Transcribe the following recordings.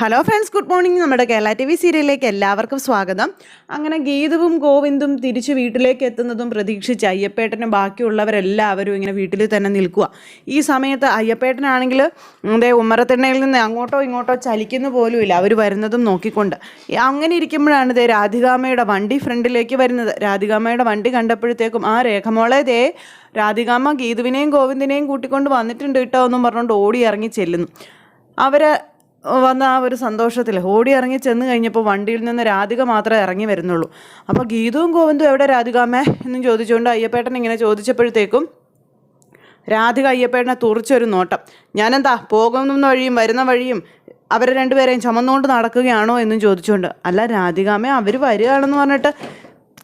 Hello friends good morning നമ്മുടെ Kerala T V സീരിയലിലേക്ക് എല്ലാവർക്കും സ്വാഗതം. അങ്ങനെ ഗീതവും ഗോവിന്ദും തിരിച്ച് വീട്ടിലേക്ക് എത്തുന്നതും പ്രതീക്ഷിച്ച് അയ്യപ്പേട്ടനും ബാക്കിയുള്ളവരെല്ലാവരും ഇങ്ങനെ വീട്ടിൽ തന്നെ നിൽക്കുക. ഈ സമയത്ത് അയ്യപ്പേട്ടനാണെങ്കിൽ അതേ ഉമ്മറത്തിണ്ണയിൽ നിന്ന് അങ്ങോട്ടോ ഇങ്ങോട്ടോ ചലിക്കുന്ന പോലുമില്ല അവർ വരുന്നതും നോക്കിക്കൊണ്ട്. അങ്ങനെ ഇരിക്കുമ്പോഴാണ് ദേ രാധികാമ്മയുടെ വണ്ടി ഫ്രണ്ടിലേക്ക് വരുന്നത്. രാധികാമ്മയുടെ വണ്ടി കണ്ടപ്പോഴത്തേക്കും ആ രേഖമോളെ ദേ രാധികാമ്മ ഗീതുവിനെയും ഗോവിന്ദിനെയും കൂട്ടിക്കൊണ്ട് വന്നിട്ടുണ്ട് കേട്ടോ എന്നും പറഞ്ഞുകൊണ്ട് ഓടി ഇറങ്ങി ചെല്ലുന്നു. അവർ വന്ന ആ ഒരു സന്തോഷത്തിൽ. ഓടി ഇറങ്ങി ചെന്ന് കഴിഞ്ഞപ്പോൾ വണ്ടിയിൽ നിന്ന് രാധിക മാത്രമേ ഇറങ്ങി വരുന്നുള്ളൂ. അപ്പോൾ ഗീതവും ഗോവിന്ദും എവിടെ രാധികാമ്മേ എന്നും ചോദിച്ചുകൊണ്ട് അയ്യപ്പേട്ടൻ ഇങ്ങനെ ചോദിച്ചപ്പോഴത്തേക്കും രാധിക അയ്യപ്പേട്ടനെ തുറച്ചൊരു നോട്ടം. ഞാനെന്താ പോകുന്ന വഴിയും വരുന്ന വഴിയും അവരെ രണ്ടുപേരെയും ചുമന്നുകൊണ്ട് നടക്കുകയാണോ എന്നും ചോദിച്ചുകൊണ്ട് അല്ല രാധികാമ്മ അവർ വരികയാണെന്ന് പറഞ്ഞിട്ട്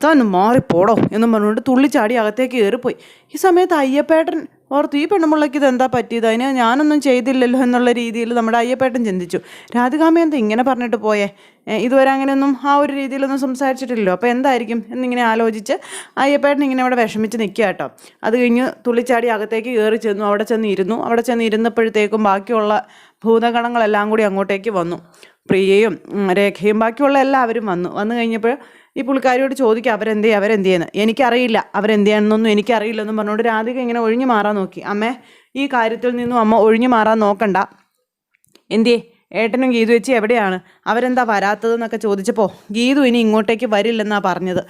താൻ മാറിപ്പോടോ? എന്നും പറഞ്ഞുകൊണ്ട് തുള്ളിച്ചാടി അകത്തേക്ക് കയറിപ്പോയി. ഈ സമയത്ത് അയ്യപ്പേട്ടൻ ഓർത്ത് ഈ പെണ്ണുമുള്ളക്ക് ഇത് എന്താ പറ്റിയത്? അതിന് ഞാനൊന്നും ചെയ്തില്ലല്ലോ എന്നുള്ള രീതിയിൽ നമ്മുടെ അയ്യപ്പേട്ടൻ ചിന്തിച്ചു. രാധികാമ്മ എന്താ ഇങ്ങനെ പറഞ്ഞിട്ട് പോയേ? ഇതുവരെ അങ്ങനെയൊന്നും ആ ഒരു രീതിയിലൊന്നും സംസാരിച്ചിട്ടില്ലല്ലോ. അപ്പോൾ എന്തായിരിക്കും? എന്നിങ്ങനെ ആലോചിച്ച് അയ്യപ്പേട്ടൻ ഇങ്ങനെ അവിടെ വിഷമിച്ച് നിൽക്കുക കേട്ടോ. അത് കഴിഞ്ഞ് തുള്ളിച്ചാടി അകത്തേക്ക് കയറി ചെന്നു. അവിടെ ചെന്ന് ഇരുന്നു അവിടെ ചെന്ന് ഇരുന്നപ്പോഴത്തേക്കും ബാക്കിയുള്ള ഭൂതഗണങ്ങളെല്ലാം കൂടി അങ്ങോട്ടേക്ക് വന്നു. പ്രിയയും രേഖയും ബാക്കിയുള്ള എല്ലാവരും വന്നു. വന്നു കഴിഞ്ഞപ്പോൾ ഈ പുള്ളിക്കാരിയോട് ചോദിക്കുക അവരെന്തേ അവരെന്തേന്ന്? എനിക്കറിയില്ല അവരെന്തിയാണെന്നൊന്നും എനിക്കറിയില്ലെന്നും പറഞ്ഞുകൊണ്ട് രാധിക ഇങ്ങനെ ഒഴിഞ്ഞു മാറാൻ നോക്കി. അമ്മേ ഈ കാര്യത്തിൽ നിന്നും അമ്മ ഒഴിഞ്ഞു മാറാൻ നോക്കണ്ട. എന്തേ ഏട്ടനും ഗീതു വെച്ച് എവിടെയാണ്? അവരെന്താ വരാത്തതെന്നൊക്കെ ചോദിച്ചപ്പോൾ ഗീതു ഇനി ഇങ്ങോട്ടേക്ക് വരില്ലെന്നാണ് പറഞ്ഞത്.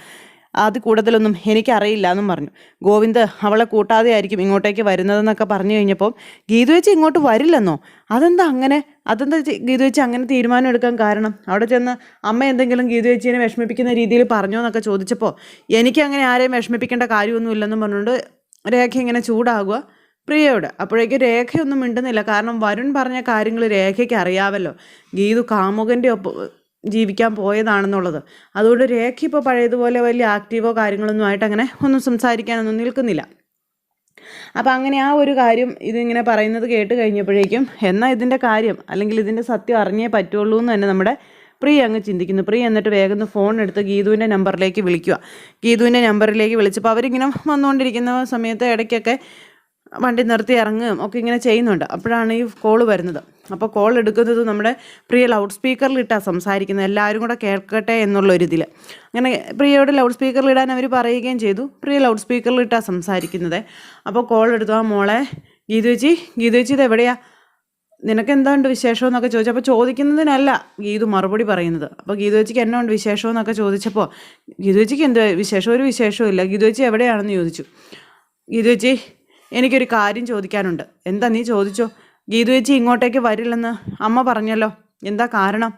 അത് കൂടുതലൊന്നും എനിക്കറിയില്ല എന്നും പറഞ്ഞു. ഗോവിന്ദ് അവളെ കൂട്ടാതെ ആയിരിക്കും ഇങ്ങോട്ടേക്ക് വരുന്നതെന്നൊക്കെ പറഞ്ഞു കഴിഞ്ഞപ്പോൾ ഗീതു വെച്ച് ഇങ്ങോട്ട് വരില്ലെന്നോ? അതെന്താ അങ്ങനെ? അതെന്താ ചെ- ഗീതു വെച്ച് അങ്ങനെ തീരുമാനം എടുക്കാൻ കാരണം? അവിടെ ചെന്ന് അമ്മ എന്തെങ്കിലും ഗീതു വെച്ചിനെ വിഷമിപ്പിക്കുന്ന രീതിയിൽ പറഞ്ഞോ എന്നൊക്കെ ചോദിച്ചപ്പോൾ എനിക്ക് അങ്ങനെ ആരെയും വിഷമിപ്പിക്കേണ്ട കാര്യമൊന്നും ഇല്ലെന്നും പറഞ്ഞുകൊണ്ട് രേഖ ഇങ്ങനെ ചൂടാകുക പ്രിയയോട്. അപ്പോഴേക്കും രേഖയൊന്നും മിണ്ടുന്നില്ല. കാരണം വരുൺ പറഞ്ഞ കാര്യങ്ങൾ രേഖയ്ക്ക് അറിയാമല്ലോ ഗീതു കാമുകന്റെ ഒപ്പം ജീവിക്കാൻ പോയതാണെന്നുള്ളത്. അതുകൊണ്ട് രേഖ ഇപ്പോൾ പഴയതുപോലെ വലിയ ആക്റ്റീവോ കാര്യങ്ങളൊന്നും ആയിട്ട് അങ്ങനെ ഒന്നും സംസാരിക്കാനൊന്നും നിൽക്കുന്നില്ല. അപ്പം അങ്ങനെ ആ ഒരു കാര്യം ഇതിങ്ങനെ പറയുന്നത് കേട്ട് കഴിഞ്ഞപ്പോഴേക്കും എന്നാൽ ഇതിന്റെ കാര്യം? അല്ലെങ്കിൽ ഇതിന്റെ സത്യം അറിഞ്ഞേ പറ്റുള്ളൂ എന്ന് തന്നെ നമ്മുടെ പ്രിയ അങ്ങ് ചിന്തിക്കുന്നു. പ്രിയ എന്നിട്ട് വേഗം ഫോൺ എടുത്ത് ഗീതുവിന്റെ നമ്പറിലേക്ക് വിളിക്കുക. ഗീതുവിന്റെ നമ്പറിലേക്ക് വിളിച്ചപ്പോൾ അവരിങ്ങനെ വന്നുകൊണ്ടിരിക്കുന്ന സമയത്ത് ഇടയ്ക്കൊക്കെ വണ്ടി നിർത്തി ഇറങ്ങുകയും ഒക്കെ ഇങ്ങനെ ചെയ്യുന്നുണ്ട്. അപ്പോഴാണ് ഈ കോൾ വരുന്നത്. അപ്പോൾ കോൾ എടുക്കുന്നത് നമ്മുടെ പ്രിയ ലൗഡ് സ്പീക്കറിൽ സ്പീക്കറിലിട്ടാണ് സംസാരിക്കുന്നത്. എല്ലാവരും കൂടെ കേൾക്കട്ടെ എന്നുള്ള എന്നുള്ളൊരിതിൽ അങ്ങനെ പ്രിയയോട് ലൗഡ് സ്പീക്കറിൽ ഇടാൻ അവർ പറയുകയും ചെയ്തു. പ്രിയ ലൗഡ് സ്പീക്കറിൽ സ്പീക്കറിലിട്ടാണ് സംസാരിക്കുന്നത്. അപ്പോൾ കോൾ എടുത്തു. ആ മോളെ ഗീതു ചേച്ചി ഗീതു ചേച്ചി ഇത് എവിടെയാ? നിനക്ക് എന്താണ്ട് വിശേഷം എന്നൊക്കെ ചോദിച്ചു. അപ്പോൾ ചോദിക്കുന്നതിനല്ല ഗീതു മറുപടി പറയുന്നത്. അപ്പോൾ ഗീതു ചേച്ചിക്ക് എന്നാ ഉണ്ട് വിശേഷം എന്നൊക്കെ ചോദിച്ചപ്പോൾ ഗീതു ചേച്ചിക്ക് എന്ത് വിശേഷം ഒരു വിശേഷവും ഇല്ല. ഗീതു ചേച്ചി എവിടെയാണെന്ന് ചോദിച്ചു. ഗീതു ചേച്ചി എനിക്കൊരു കാര്യം ചോദിക്കാനുണ്ട്. എന്താ നീ ചോദിച്ചോ? ഗീതു ചേച്ചി ഇങ്ങോട്ടേക്ക് വരില്ലെന്ന് അമ്മ പറഞ്ഞല്ലോ. എന്താ കാരണം?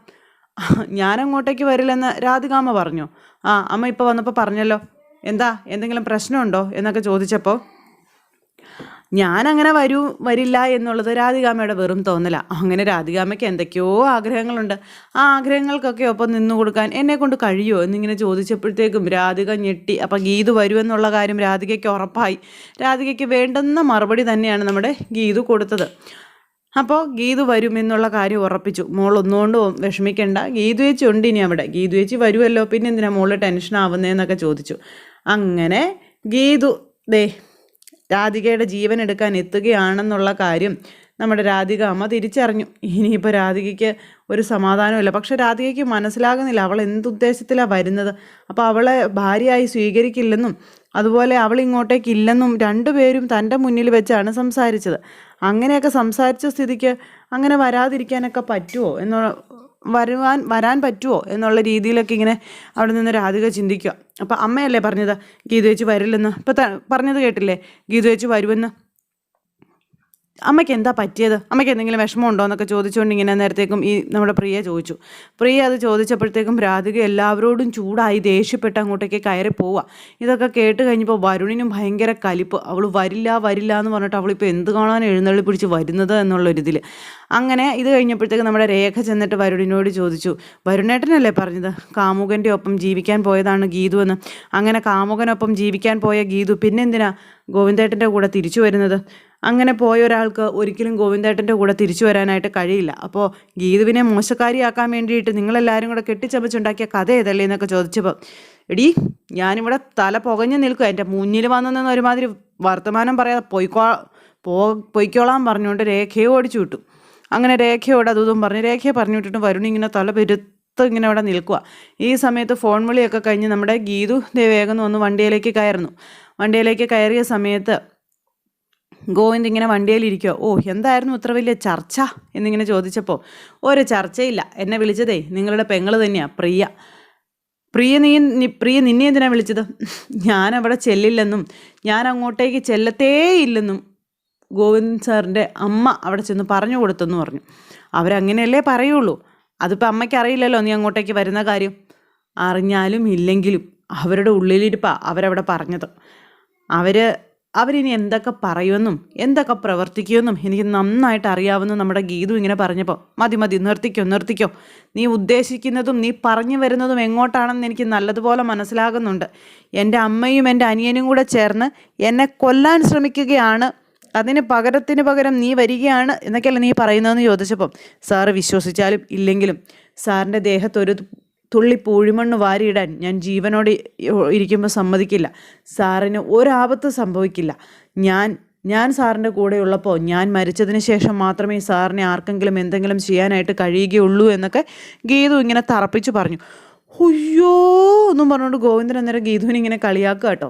ഞാൻ അങ്ങോട്ടേക്ക് വരില്ലെന്ന് രാധികാമ്മ പറഞ്ഞു. ആ അമ്മ ഇപ്പോൾ വന്നപ്പോൾ പറഞ്ഞല്ലോ. എന്താ? എന്തെങ്കിലും പ്രശ്നമുണ്ടോ? എന്നൊക്കെ ചോദിച്ചപ്പോൾ ഞാൻ അങ്ങനെ വരൂ വരില്ല എന്നുള്ളത് രാധികാമ്മയുടെ വെറും തോന്നല. അങ്ങനെ രാധികാമ്മയ്ക്ക് എന്തൊക്കെയോ ആഗ്രഹങ്ങളുണ്ട്. ആ ആഗ്രഹങ്ങൾക്കൊക്കെ ഒപ്പം നിന്നു കൊടുക്കാൻ എന്നെ കൊണ്ട് കഴിയുമോ എന്നിങ്ങനെ ചോദിച്ചപ്പോഴത്തേക്കും രാധിക ഞെട്ടി. അപ്പം ഗീതു വരുമെന്നുള്ള കാര്യം രാധികയ്ക്ക് ഉറപ്പായി. രാധികയ്ക്ക് വേണ്ടുന്ന മറുപടി തന്നെയാണ് നമ്മുടെ ഗീതു കൊടുത്തത്. അപ്പോൾ ഗീതു വരുമെന്നുള്ള കാര്യം ഉറപ്പിച്ചു. മോൾ ഒന്നുകൊണ്ടും വിഷമിക്കേണ്ട. ഗീതു ചേച്ചി ഉണ്ട് ഇനി അവിടെ. ഗീതു ചേച്ചി വരുമല്ലോ പിന്നെ എന്തിനാ മോൾ ടെൻഷൻ ആവുന്നതെന്നൊക്കെ ചോദിച്ചു. അങ്ങനെ ഗീതു ദേ രാധികയുടെ ജീവൻ എടുക്കാൻ എത്തുകയാണെന്നുള്ള കാര്യം നമ്മുടെ രാധിക അമ്മ തിരിച്ചറിഞ്ഞു. ഇനിയിപ്പോൾ രാധികയ്ക്ക് ഒരു സമാധാനമില്ല പക്ഷെ രാധികയ്ക്ക് മനസ്സിലാകുന്നില്ല അവൾ എന്തുദ്ദേശത്തിലാണ് വരുന്നത്. അപ്പോൾ അവളെ ഭാര്യയായി സ്വീകരിക്കില്ലെന്നും അതുപോലെ അവൾ ഇങ്ങോട്ടേക്ക് ഇല്ലെന്നും രണ്ടുപേരും തന്റെ മുന്നിൽ വെച്ചാണ് സംസാരിച്ചത്. അങ്ങനെയൊക്കെ സംസാരിച്ച സ്ഥിതിക്ക് അങ്ങനെ വരാതിരിക്കാനൊക്കെ പറ്റുമോ എന്നുള്ള വരുവാൻ വരാൻ പറ്റുമോ എന്നുള്ള രീതിയിലൊക്കെ ഇങ്ങനെ അവിടെ നിന്ന് രാധിക ചിന്തിക്കുക. അപ്പം അമ്മയല്ലേ പറഞ്ഞത്? ഗീതു ചേച്ചി വരില്ലെന്ന്. ഇപ്പം പറഞ്ഞത് കേട്ടില്ലേ? ഗീതു ചേച്ചി വരുമെന്ന്. അമ്മയ്ക്ക് എന്താ പറ്റിയത്? അമ്മയ്ക്ക് എന്തെങ്കിലും വിഷമമുണ്ടോ എന്നൊക്കെ ചോദിച്ചുകൊണ്ട് ഇങ്ങനെ നേരത്തേക്കും ഈ നമ്മുടെ പ്രിയ ചോദിച്ചു. പ്രിയ അത് ചോദിച്ചപ്പോഴത്തേക്കും രാധിക എല്ലാവരോടും ചൂടായി ദേഷ്യപ്പെട്ട് അങ്ങോട്ടേക്ക് കയറി പോവുക ഇതൊക്കെ കേട്ട് കഴിഞ്ഞപ്പോൾ വരുണിനും ഭയങ്കര കലിപ്പ്. അവൾ വരില്ല വരില്ല എന്ന് പറഞ്ഞിട്ട് അവളിപ്പോൾ എന്ത് കാണാൻ എഴുന്നള്ളി പിടിച്ച് വരുന്നത് എന്നുള്ളൊരിതിൽ അങ്ങനെ ഇത് കഴിഞ്ഞപ്പോഴത്തേക്ക് നമ്മുടെ രേഖ ചെന്നിട്ട് വരുണിനോട് ചോദിച്ചു വരുണേട്ടനല്ലേ പറഞ്ഞത്? കാമുകന്റെ ഒപ്പം ജീവിക്കാൻ പോയതാണ് ഗീതു എന്ന്. അങ്ങനെ കാമുകനൊപ്പം ജീവിക്കാൻ പോയ ഗീതു പിന്നെന്തിനാ ഗോവിന്ദേട്ടന്റെ കൂടെ തിരിച്ചു വരുന്നത്? അങ്ങനെ പോയ ഒരാൾക്ക് ഒരിക്കലും ഗോവിന്ദേട്ടന്റെ കൂടെ തിരിച്ചു വരാനായിട്ട് കഴിയില്ല. അപ്പോൾ ഗീതുവിനെ മോശക്കാരിയാക്കാൻ വേണ്ടിയിട്ട് നിങ്ങളെല്ലാവരും കൂടെ കെട്ടിച്ചമച്ചുണ്ടാക്കിയ കഥ ഏതല്ലേ എന്നൊക്കെ ചോദിച്ചപ്പോൾ എടി ഞാനിവിടെ തല പുകഞ്ഞു നിൽക്കുക എന്റെ മുന്നിൽ വന്നു നിന്ന് ഒരുമാതിരി വർത്തമാനം പറയാതെ പൊയ്ക്കോ പോ പൊയ്ക്കോളാൻ പറഞ്ഞുകൊണ്ട് രേഖയെ ഓടിച്ചു വിട്ടു. അങ്ങനെ രേഖയോട് അതും പറഞ്ഞു രേഖയെ പറഞ്ഞു വിട്ടിട്ട് വരുണി ഇങ്ങനെ തല പെരുത്ത് ഇങ്ങനെ അവിടെ നിൽക്കുക ഈ സമയത്ത് ഫോൺ വിളിയൊക്കെ കഴിഞ്ഞ് നമ്മുടെ ഗീതു വേഗം വന്ന് വണ്ടിയിലേക്ക് കയറുന്നു. വണ്ടിയിലേക്ക് കയറിയ സമയത്ത് ഗോവിന്ദ് ഇങ്ങനെ വണ്ടിയിലിരിക്കുക ഓ എന്തായിരുന്നു ഇത്ര വലിയ ചർച്ച? എന്നിങ്ങനെ ചോദിച്ചപ്പോൾ ഒരു ചർച്ചയില്ല. എന്നെ വിളിച്ചതേ നിങ്ങളുടെ പെങ്ങൾ തന്നെയാണ് പ്രിയ. പ്രിയ നീ പ്രിയ നിന്നെ എന്തിനാണ് വിളിച്ചത്? ഞാൻ അവിടെ ചെല്ലില്ലെന്നും ഞാൻ അങ്ങോട്ടേക്ക് ചെല്ലത്തേ ഇല്ലെന്നും ഗോവിന്ദ് സാറിന്റെ അമ്മ അവിടെ ചെന്ന് പറഞ്ഞു കൊടുത്തെന്ന് പറഞ്ഞു. അവരങ്ങനെയല്ലേ പറയുള്ളൂ? അതിപ്പോൾ അമ്മയ്ക്ക് അറിയില്ലല്ലോ നീ അങ്ങോട്ടേക്ക് വരുന്ന കാര്യം. അറിഞ്ഞാലും ഇല്ലെങ്കിലും അവരുടെ ഉള്ളിലിരിപ്പാണ് അവരവിടെ പറഞ്ഞത്. അവർ അവരിനി എന്തൊക്കെ പറയുമെന്നും എന്തൊക്കെ പ്രവർത്തിക്കുമെന്നും എനിക്ക് നന്നായിട്ട് അറിയാവുന്ന നമ്മുടെ ഗീതു ഇങ്ങനെ പറഞ്ഞപ്പോൾ മതി മതി നിർത്തിക്കോ നിർത്തിക്കോ. നീ ഉദ്ദേശിക്കുന്നതും നീ പറഞ്ഞു വരുന്നതും എങ്ങോട്ടാണെന്ന് എനിക്ക് നല്ലതുപോലെ മനസ്സിലാകുന്നുണ്ട്. എന്റെ അമ്മയും എന്റെ അനിയനും കൂടെ ചേർന്ന് എന്നെ കൊല്ലാൻ ശ്രമിക്കുകയാണ്. അതിന് പകരത്തിന് പകരം നീ വരികയാണ് എന്നൊക്കെയല്ല നീ പറയുന്നതെന്ന് ചോദിച്ചപ്പം സാറ് വിശ്വസിച്ചാലും ഇല്ലെങ്കിലും സാറിന്റെ ദേഹത്തൊരു തുള്ളി പൂഴിമണ്ണ് വാരിയിടാൻ ഞാൻ ജീവനോട് ഇരിക്കുമ്പോൾ സമ്മതിക്കില്ല. സാറിന് ഒരാപത്ത് സംഭവിക്കില്ല. ഞാൻ ഞാൻ സാറിന്റെ കൂടെയുള്ളപ്പോൾ ഞാൻ മരിച്ചതിന് ശേഷം മാത്രമേ സാറിനെ ആർക്കെങ്കിലും എന്തെങ്കിലും ചെയ്യാനായിട്ട് കഴിയുകയുള്ളൂ എന്നൊക്കെ ഗീതു ഇങ്ങനെ തറപ്പിച്ചു പറഞ്ഞു. അയ്യോ എന്നും പറഞ്ഞുകൊണ്ട് ഗോവിന്ദൻ അന്നേരം ഗീതുവിനെ ഇങ്ങനെ കളിയാക്കുക കേട്ടോ.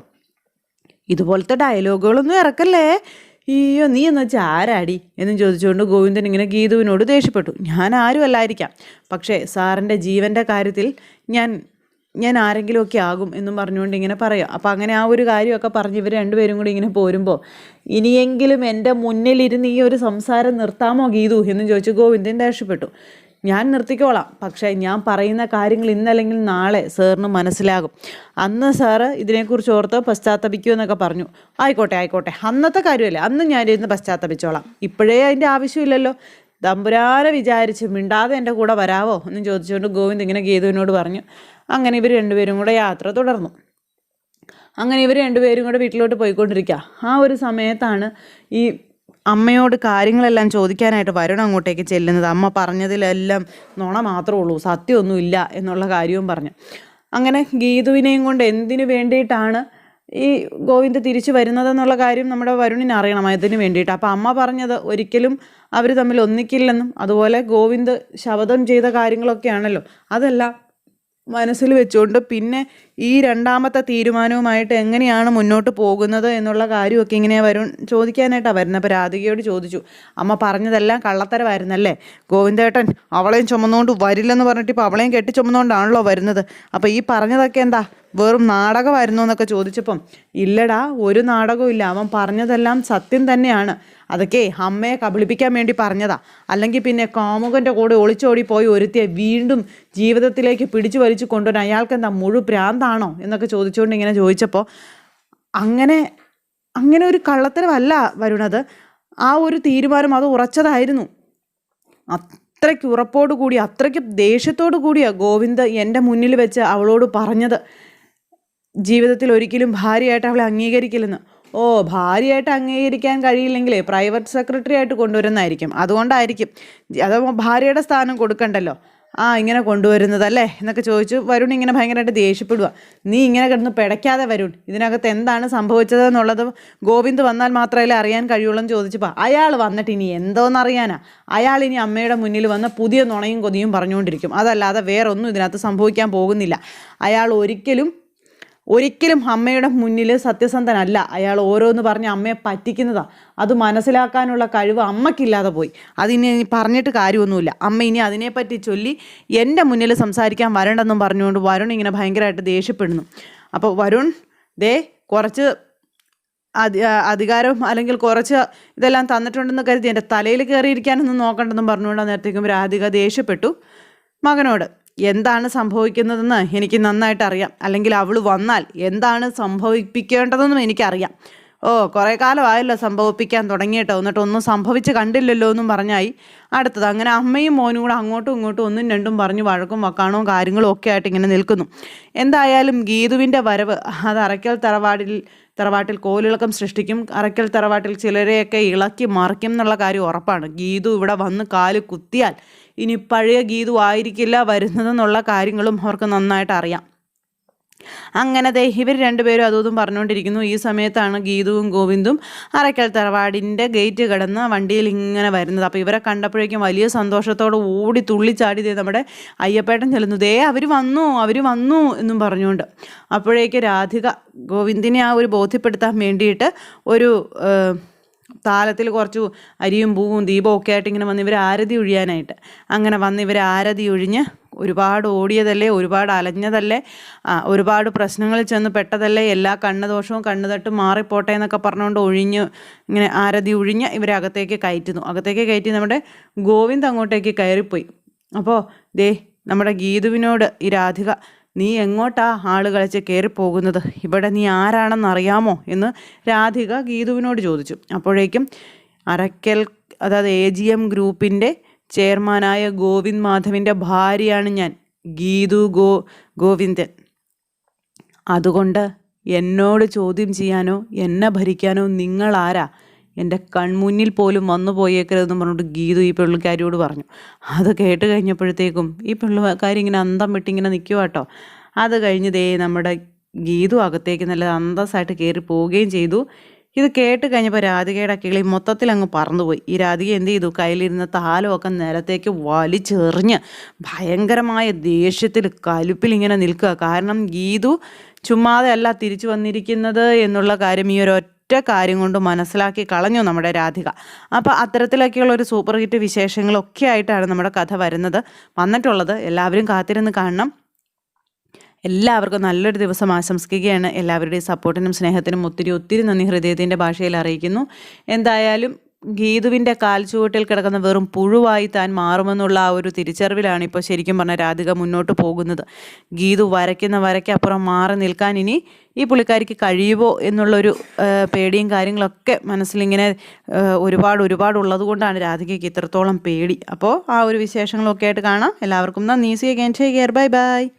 ഇതുപോലത്തെ ഡയലോഗുകളൊന്നും ഇറക്കല്ലേ? അയ്യോ നീ എന്ന് വെച്ചാൽ ആരാടി എന്നും ചോദിച്ചുകൊണ്ട് ഗോവിന്ദൻ ഇങ്ങനെ ഗീതുവിനോട് ദേഷ്യപ്പെട്ടു. ഞാൻ ആരും അല്ലായിരിക്കാം പക്ഷേ സാറിന്റെ ജീവന്റെ കാര്യത്തിൽ ഞാൻ ഞാൻ ആരെങ്കിലുമൊക്കെ ആകും എന്നും പറഞ്ഞുകൊണ്ട് ഇങ്ങനെ പറയാം. അപ്പോൾ അങ്ങനെ ആ ഒരു കാര്യമൊക്കെ പറഞ്ഞ് ഇവർ രണ്ടുപേരും കൂടി ഇങ്ങനെ പോരുമ്പോൾ ഇനിയെങ്കിലും എന്റെ മുന്നിലിരുന്ന് ഈ ഒരു സംസാരം നിർത്താമോ ഗീതു? എന്നും ചോദിച്ച് ഗോവിന്ദൻ ദേഷ്യപ്പെട്ടു. ഞാൻ നിർത്തിക്കോളാം. പക്ഷേ ഞാൻ പറയുന്ന കാര്യങ്ങൾ ഇന്നല്ലെങ്കിൽ നാളെ സാറിന് മനസ്സിലാകും. അന്ന് സാറ് ഇതിനെക്കുറിച്ച് ഓർത്ത് പശ്ചാത്തപിക്കൂ എന്നൊക്കെ പറഞ്ഞു. ആയിക്കോട്ടെ ആയിക്കോട്ടെ. അന്നത്തെ കാര്യമല്ലേ? അന്ന് ഞാൻ ഞാനിരുന്ന് പശ്ചാത്തപിച്ചോളാം. ഇപ്പോഴേ അതിന്റെ ആവശ്യമില്ലല്ലോ. ദമ്പുരാനെ വിചാരിച്ച് മിണ്ടാതെ എന്റെ കൂടെ വരാവോ എന്ന് ചോദിച്ചുകൊണ്ട് ഗോവിന്ദ് ഇങ്ങനെ ഗീതുവിനോട് പറഞ്ഞു. അങ്ങനെ ഇവർ രണ്ടുപേരും കൂടെ യാത്ര തുടർന്നു. അങ്ങനെ ഇവർ രണ്ടുപേരും കൂടെ വീട്ടിലോട്ട് പോയിക്കൊണ്ടിരിക്കുക. ആ ഒരു സമയത്താണ് ഈ അമ്മയോട് കാര്യങ്ങളെല്ലാം ചോദിക്കാനായിട്ട് വരണം അങ്ങോട്ടേക്ക് ചെല്ലുന്നത്. അമ്മ പറഞ്ഞതിലെല്ലാം നുണ മാത്രമേ ഉള്ളൂ. സത്യമൊന്നുമില്ല എന്നുള്ള കാര്യവും പറഞ്ഞു. അങ്ങനെ ഗീതുവിനെയും കൊണ്ട് എന്തിനു വേണ്ടിയിട്ടാണ് ഈ ഗോവിന്ദ് തിരിച്ചു വരുന്നതെന്നുള്ള കാര്യം നമ്മുടെ വരുണിനെ അറിയണം. അതിന് വേണ്ടിയിട്ട്. അപ്പോൾ അമ്മ പറഞ്ഞത് ഒരിക്കലും അവർ തമ്മിൽ ഒന്നിക്കില്ലെന്നും അതുപോലെ ഗോവിന്ദ് ശപഥം ചെയ്ത കാര്യങ്ങളൊക്കെയാണല്ലോ. അതെല്ലാം മനസ്സിൽ വെച്ചുകൊണ്ട് പിന്നെ ഈ രണ്ടാമത്തെ തീരുമാനവുമായിട്ട് എങ്ങനെയാണ് മുന്നോട്ട് പോകുന്നത് എന്നുള്ള കാര്യമൊക്കെ ഇങ്ങനെ വരും ചോദിക്കാനായിട്ടാണ് വരുന്നത്. അപ്പോൾ രാധികയോട് ചോദിച്ചു അമ്മ പറഞ്ഞതെല്ലാം കള്ളത്തരമായിരുന്നല്ലേ? ഗോവിന്ദേട്ടൻ അവളെയും ചുമന്നുകൊണ്ട് വരില്ലെന്ന് പറഞ്ഞിട്ട് ഇപ്പോൾ അവളെയും കെട്ടി ചുമന്നുകൊണ്ടാണല്ലോ വരുന്നത്. അപ്പോൾ ഈ പറഞ്ഞതൊക്കെ എന്താ വെറും നാടകമായിരുന്നു എന്നൊക്കെ ചോദിച്ചപ്പം ഇല്ലടാ ഒരു നാടകവും ഇല്ല. അവൻ പറഞ്ഞതെല്ലാം സത്യം തന്നെയാണ്. അതൊക്കെ അമ്മയെ കബളിപ്പിക്കാൻ വേണ്ടി പറഞ്ഞതാ. അല്ലെങ്കിൽ പിന്നെ കാമുകന്റെ കൂടെ ഒളിച്ചോടി പോയി ഒരുത്തിയെ വീണ്ടും ജീവിതത്തിലേക്ക് പിടിച്ചു വലിച്ചു കൊണ്ടുവരാൻ അയാൾക്ക് എന്താ മുഴു പ്രാന്താണോ എന്നൊക്കെ ചോദിച്ചുകൊണ്ട് ഇങ്ങനെ ചോദിച്ചപ്പോൾ അങ്ങനെ അങ്ങനെ ഒരു കള്ളത്തരമല്ല വരുണത്. ആ ഒരു തീരുമാനം അത് ഉറച്ചതായിരുന്നു. അത്രയ്ക്ക് ഉറപ്പോടു കൂടി അത്രയ്ക്ക് ദേഷ്യത്തോടു കൂടിയാണ് ഗോവിന്ദ് എന്റെ മുന്നിൽ വെച്ച് അവളോട് പറഞ്ഞത്. ജീവിതത്തിൽ ഒരിക്കലും ഭാര്യയായിട്ട് അവളെ അംഗീകരിക്കില്ലെന്ന്. ഓ ഭാര്യയായിട്ട് അംഗീകരിക്കാൻ കഴിയില്ലെങ്കിലേ പ്രൈവറ്റ് സെക്രട്ടറി ആയിട്ട് കൊണ്ടുവരുന്നതായിരിക്കും. അതുകൊണ്ടായിരിക്കും. അത് ഭാര്യയുടെ സ്ഥാനം കൊടുക്കണ്ടല്ലോ. ആ ഇങ്ങനെ കൊണ്ടുവരുന്നതല്ലേ? എന്നൊക്കെ ചോദിച്ചു വരുൺ ഇങ്ങനെ ഭയങ്കരമായിട്ട് ദേഷ്യപ്പെടുക നീ ഇങ്ങനെ കിടന്ന് പിടയ്ക്കാതെ വരുൺ ഇതിനകത്ത് എന്താണ് സംഭവിച്ചത് എന്നുള്ളത് ഗോവിന്ദ് വന്നാൽ മാത്രമല്ലേ അറിയാൻ കഴിയുള്ളൂ എന്ന് ചോദിച്ചപ്പോൾ അയാൾ വന്നിട്ട് ഇനി എന്തോന്നറിയാനാ? അയാൾ ഇനി അമ്മയുടെ മുന്നിൽ വന്ന് പുതിയ നുണയും കൊതിയും പറഞ്ഞുകൊണ്ടിരിക്കും. അതല്ലാതെ വേറൊന്നും ഇതിനകത്ത് സംഭവിക്കാൻ പോകുന്നില്ല. അയാൾ ഒരിക്കലും ഒരിക്കലും അമ്മയുടെ മുന്നിൽ സത്യസന്ധനല്ല. അയാൾ ഓരോന്ന് പറഞ്ഞ് അമ്മയെ പറ്റിക്കുന്നതാ. അത് മനസ്സിലാക്കാനുള്ള കഴിവ് അമ്മയ്ക്കില്ലാതെ പോയി. അതിനി പറഞ്ഞിട്ട് കാര്യമൊന്നുമില്ല. അമ്മ ഇനി അതിനെപ്പറ്റി ചൊല്ലി എന്റെ മുന്നിൽ സംസാരിക്കാൻ വരണ്ടെന്നും പറഞ്ഞുകൊണ്ട് വരുൺ ഇങ്ങനെ ഭയങ്കരമായിട്ട് ദേഷ്യപ്പെടുന്നു. അപ്പോൾ വരുൺ ദേ കുറച്ച് അധി അധികാരം അല്ലെങ്കിൽ കുറച്ച് ഇതെല്ലാം തന്നിട്ടുണ്ടെന്ന് കരുതി എന്റെ തലയിൽ കയറിയിരിക്കാനൊന്നും നോക്കണ്ടെന്നും പറഞ്ഞുകൊണ്ട് നേരത്തേക്കും രാധിക ദേഷ്യപ്പെട്ടു മകനോട്. എന്താണ് സംഭവിക്കുന്നതെന്ന് എനിക്ക് നന്നായിട്ട് അറിയാം അല്ലെങ്കിൽ അവൾ വന്നാൽ എന്താണ് സംഭവിപ്പിക്കേണ്ടതെന്നും എനിക്കറിയാം. ഓ കുറേ കാലമായല്ലോ സംഭവിപ്പിക്കാൻ തുടങ്ങിയിട്ടോ. എന്നിട്ട് ഒന്നും സംഭവിച്ച് കണ്ടില്ലല്ലോ എന്നും പറഞ്ഞായി. അടുത്തത് അങ്ങനെ അമ്മയും മോനും കൂടെ അങ്ങോട്ടും ഇങ്ങോട്ടും ഒന്നും രണ്ടും പറഞ്ഞു വഴക്കും വക്കാണോ കാര്യങ്ങളും ഒക്കെ ആയിട്ട് ഇങ്ങനെ നിൽക്കുന്നു. എന്തായാലും ഗീതുവിന്റെ വരവ് അത് അറയ്ക്കൽ തറവാടിൽ തറവാട്ടിൽ കോലിളക്കം സൃഷ്ടിക്കും. അറയ്ക്കൽ തറവാട്ടിൽ ചിലരെയൊക്കെ ഇളക്കി മറിക്കും എന്നുള്ള കാര്യം ഉറപ്പാണ്. ഗീതു ഇവിടെ വന്ന് കാൽ കുത്തിയാൽ ഇനി പഴയ ഗീതു ആയിരിക്കില്ല വരുന്നതെന്നുള്ള കാര്യങ്ങളും അവർക്ക് നന്നായിട്ട് അറിയാം. അങ്ങനെ ദേ ഇവർ രണ്ടുപേരും അതും പറഞ്ഞുകൊണ്ടിരിക്കുന്നു. ഈ സമയത്താണ് ഗീതുവും ഗോവിന്ദും അറയ്ക്കൽ തറവാടിന്റെ ഗേറ്റ് കിടന്ന് വണ്ടിയിൽ ഇങ്ങനെ വരുന്നത്. അപ്പോൾ ഇവരെ കണ്ടപ്പോഴേക്കും വലിയ സന്തോഷത്തോടെ ഓടി തുള്ളിച്ചാടി ദേ നമ്മുടെ അയ്യപ്പേട്ടൻ ചെല്ലുന്നു. ദേ അവർ വന്നു അവർ വന്നു എന്നും പറഞ്ഞുകൊണ്ട്. അപ്പോഴേക്ക് രാധിക ഗോവിന്ദിനെ ആ ഒരു ബോധ്യപ്പെടുത്താൻ വേണ്ടിയിട്ട് ഒരു താലത്തിൽ കുറച്ച് അരിയും പൂവും ദീപവും ഒക്കെ ആയിട്ട് ഇങ്ങനെ വന്ന് ഇവർ ആരതി ഒഴിയാനായിട്ട്. അങ്ങനെ വന്ന് ഇവർ ആരതി ഒഴിഞ്ഞ് ഒരുപാട് ഓടിയതല്ലേ ഒരുപാട് അലഞ്ഞതല്ലേ ഒരുപാട് പ്രശ്നങ്ങളിൽ ചെന്ന് പെട്ടതല്ലേ എല്ലാ കണ്ണുദോഷവും കണ്ണുതട്ടും മാറിപ്പോട്ടെ എന്നൊക്കെ പറഞ്ഞുകൊണ്ട് ഒഴിഞ്ഞ് ഇങ്ങനെ ആരതി ഒഴിഞ്ഞ് ഇവരെ അകത്തേക്ക് കയറ്റുന്നു. അകത്തേക്ക് കയറ്റി നമ്മുടെ ഗോവിന്ദ് അങ്ങോട്ടേക്ക് കയറിപ്പോയി. അപ്പോൾ ദേ നമ്മുടെ ഗീതുവിനോട് ഈ രാധിക നീ എങ്ങോട്ടാ ആൾ കളിച്ച് കയറിപ്പോകുന്നത് ഇവിടെ നീ ആരാണെന്ന് അറിയാമോ? എന്ന് രാധിക ഗീതുവിനോട് ചോദിച്ചു. അപ്പോഴേക്കും അരക്കൽ അതായത് എ ജി എം ഗ്രൂപ്പിന്റെ ചെയർമാനായ ഗോവിന്ദ് മാധവിന്റെ ഭാര്യയാണ് ഞാൻ ഗീതു ഗോ ഗോവിന്ദൻ. അതുകൊണ്ട് എന്നോട് ചോദ്യം ചെയ്യാനോ എന്നെ ഭരിക്കാനോ നിങ്ങളാരാ എന്റെ കൺമുന്നിൽ പോലും വന്നു പോയേക്കരുതെന്ന് പറഞ്ഞിട്ട് ഗീതു ഈ പിള്ളിക്കാരിയോട് പറഞ്ഞു. അത് കേട്ട് കഴിഞ്ഞപ്പോഴത്തേക്കും ഈ പുള്ളിക്കാരി ഇങ്ങനെ അന്തം വിട്ടിങ്ങനെ നിൽക്കുക കേട്ടോ അത് കഴിഞ്ഞ് ദേ നമ്മുടെ ഗീതു അകത്തേക്ക് നല്ല അന്തസ്സായിട്ട് കയറി പോവുകയും ചെയ്തു. ഇത് കേട്ട് കഴിഞ്ഞപ്പോൾ രാധികയുടെ കിളി മൊത്തത്തിൽ അങ്ങ് പറന്നുപോയി ഈ രാധിക എന്ത് ചെയ്തു? കയ്യിലിരുന്ന താലമൊക്കെ നിലത്തേക്ക് വലിച്ചെറിഞ്ഞ് ഭയങ്കരമായ ദേഷ്യത്തിൽ കലുപ്പിൽ ഇങ്ങനെ നിൽക്കുക. കാരണം ഗീതു ചുമ്മാതെ അല്ല തിരിച്ചു വന്നിരിക്കുന്നത് എന്നുള്ള കാര്യം ഈ ഒരു ഒറ്റ കാര്യം കൊണ്ട് മനസ്സിലാക്കി കളഞ്ഞു നമ്മുടെ രാധിക. അപ്പോൾ അത്തരത്തിലൊക്കെയുള്ള ഒരു സൂപ്പർ ഹിറ്റ് വിശേഷങ്ങളൊക്കെ ആയിട്ടാണ് നമ്മുടെ കഥ വരുന്നത്. വന്നിട്ടുള്ളത് എല്ലാവരും കാത്തിരുന്ന് കാണണം. എല്ലാവർക്കും നല്ലൊരു ദിവസം ആശംസിക്കുകയാണ്. എല്ലാവരുടെയും സപ്പോർട്ടിനും സ്നേഹത്തിനും ഒത്തിരി ഒത്തിരി നന്ദി ഹൃദയത്തിന്റെ ഭാഷയിൽ അറിയിക്കുന്നു. എന്തായാലും ഗീതുവിന്റെ കാൽച്ചുവട്ടിൽ കിടക്കുന്ന വെറും പുഴുവായി താൻ മാറുമെന്നുള്ള ആ ഒരു തിരിച്ചറിവിലാണ് ഇപ്പോൾ ശരിക്കും പറഞ്ഞാൽ രാധിക മുന്നോട്ട് പോകുന്നത്. ഗീതു വരയ്ക്കുന്ന വരയ്ക്കപ്പുറം മാറി നിൽക്കാൻ ഇനി ഈ പുള്ളിക്കാരിക്ക് കഴിയുമോ എന്നുള്ളൊരു പേടിയും കാര്യങ്ങളൊക്കെ മനസ്സിലിങ്ങനെ ഒരുപാട് ഒരുപാട് ഉള്ളത് കൊണ്ടാണ് രാധികയ്ക്ക് ഇത്രത്തോളം പേടി. അപ്പോൾ ആ ഒരു വിശേഷങ്ങളൊക്കെ ആയിട്ട് കാണാം. എല്ലാവർക്കും നന്ദി. See take care bye bye